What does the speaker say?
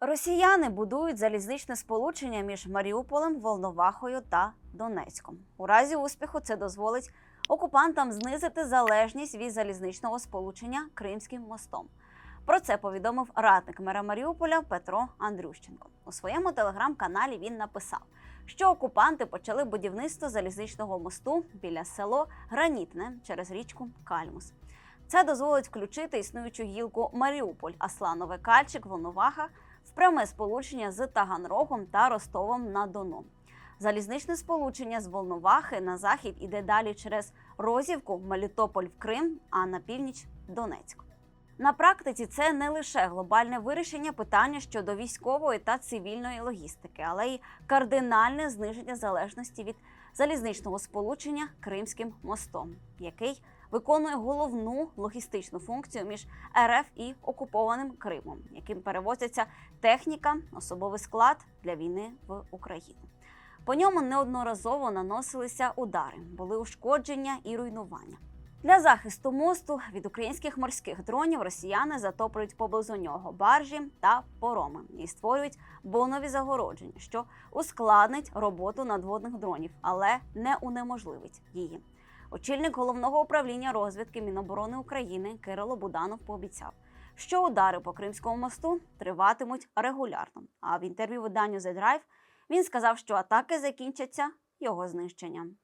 Росіяни будують залізничне сполучення між Маріуполем, Волновахою та Донецьком. У разі успіху це дозволить окупантам знизити залежність від залізничного сполучення Кримським мостом. Про це повідомив радник мера Маріуполя Петро Андрющенко. У своєму телеграм-каналі він написав, що окупанти почали будівництво залізничного мосту біля село Гранітне через річку Кальмус. Це дозволить включити існуючу гілку Маріуполь, Асланове Кальчик, Волноваха пряме сполучення з Таганрогом та Ростовом на Дону. Залізничне сполучення з Волновахи на захід іде далі через Розівку, Мелітополь в Крим, а на північ Донецьк. На практиці це не лише глобальне вирішення питання щодо військової та цивільної логістики, але й кардинальне зниження залежності від залізничного сполучення Кримським мостом, який виконує головну логістичну функцію між РФ і окупованим Кримом, яким перевозяться техніка, особовий склад для війни в Україну. По ньому неодноразово наносилися удари, були ушкодження і руйнування. Для захисту мосту від українських морських дронів росіяни затоплюють поблизу нього баржі та пороми і створюють бонові загородження, що ускладнить роботу надводних дронів, але не унеможливить її. Очільник головного управління розвідки Міноборони України Кирило Буданов пообіцяв, що удари по Кримському мосту триватимуть регулярно. А в інтерв'ю виданню The Drive він сказав, що атаки закінчаться його знищенням.